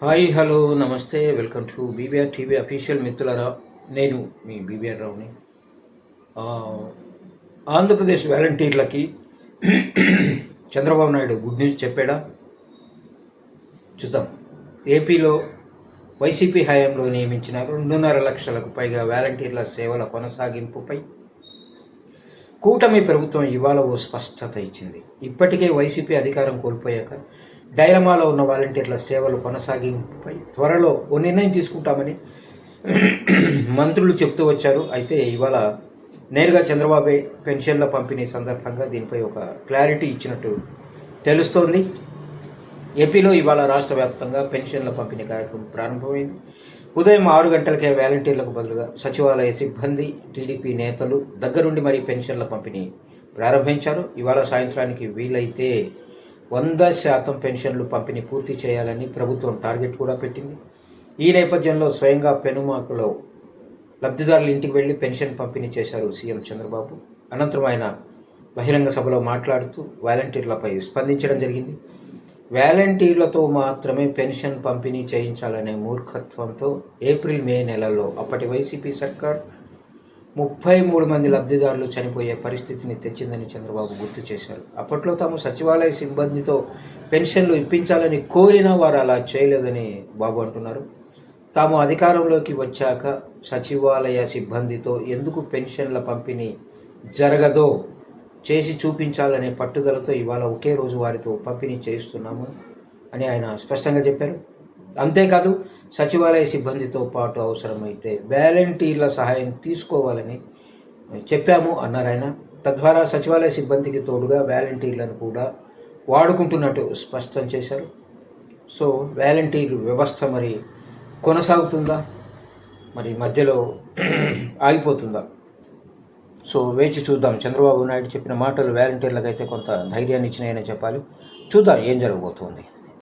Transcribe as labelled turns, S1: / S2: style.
S1: Hi hello నమస్తే welcome to BBR TV official మిత్రులరా. నేను మీ బీబీఆర్ రావుని. ఆంధ్రప్రదేశ్ వాలంటీర్లకి చంద్రబాబు నాయుడు గుడ్ న్యూస్ చెప్పాడా? చూద్దాం. ఏపీలో వైసీపీ హయాంలో నియమించిన రెండున్నర లక్షలకు పైగా వాలంటీర్ల సేవల కొనసాగింపుపై కూటమి ప్రభుత్వం ఇవాళ ఓ స్పష్టత ఇచ్చింది. ఇప్పటికే వైసీపీ అధికారం కోల్పోయాక డైలమాలో ఉన్న వాలంటీర్ల సేవలు కొనసాగింపుపై త్వరలో ఓ నిర్ణయం తీసుకుంటామని మంత్రులు చెప్తూ వచ్చారు. అయితే ఇవాళ నేరుగా చంద్రబాబు పెన్షన్ల పంపిణీ సందర్భంగా దీనిపై ఒక క్లారిటీ ఇచ్చినట్టు తెలుస్తోంది. ఏపీలో ఇవాళ రాష్ట్ర వ్యాప్తంగా పెన్షన్ల పంపిణీ కార్యక్రమం ప్రారంభమైంది. ఉదయం ఆరు గంటలకే వాలంటీర్లకు బదులుగా సచివాలయ సిబ్బంది టీడీపీ నేతలు దగ్గరుండి మరీ పెన్షన్ల పంపిణీ ప్రారంభించారు. ఇవాళ సాయంత్రానికి వీలైతే వంద శాతం పెన్షన్లు పంపిణీ పూర్తి చేయాలని ప్రభుత్వం టార్గెట్ కూడా పెట్టింది. ఈ నేపథ్యంలో స్వయంగా పెనుమాకలో లబ్ధిదారులు ఇంటికి వెళ్ళి పెన్షన్ పంపిణీ చేశారు సీఎం చంద్రబాబు. అనంతరం ఆయన బహిరంగ సభలో మాట్లాడుతూ వాలంటీర్లపై స్పందించడం జరిగింది. వాలంటీర్లతో మాత్రమే పెన్షన్ పంపిణీ చేయించాలనే మూర్ఖత్వంతో ఏప్రిల్ మే నెలల్లో అప్పటి వైసీపీ సర్కార్ ముప్పై మూడు మంది లబ్ధిదారులు చనిపోయే పరిస్థితిని తెచ్చిందని చంద్రబాబు గుర్తు చేశారు. అప్పట్లో తాము సచివాలయ సిబ్బందితో పెన్షన్లు ఇప్పించాలని కోరినా వారు అలా చేయలేదని బాబు అంటున్నారు. తాము అధికారంలోకి వచ్చాక సచివాలయ సిబ్బందితో ఎందుకు పెన్షన్ల పంపిణీ జరగదో చేసి చూపించాలనే పట్టుదలతో ఇవాళ ఒకే రోజు వారితో పంపిణీ చేస్తున్నాము అని ఆయన స్పష్టంగా చెప్పారు. అంతేకాదు సచివాలయ సిబ్బందితో పాటు అవసరమైతే వాలంటీర్ల సహాయం తీసుకోవాలని చెప్పాము అన్నారు ఆయన. తద్వారా సచివాలయ సిబ్బందికి తోడుగా వాలంటీర్లను కూడా వాడుకుంటున్నట్టు స్పష్టం చేశారు. సో వాలంటీర్ వ్యవస్థ మరి కొనసాగుతుందా? మరి మధ్యలో ఆగిపోతుందా? సో వేచి చూద్దాం. చంద్రబాబు నాయుడు చెప్పిన మాటలు వాలంటీర్లకైతే కొంత ధైర్యాన్ని ఇచ్చినాయని చెప్పాలి. చూద్దాం ఏం జరగబోతోంది.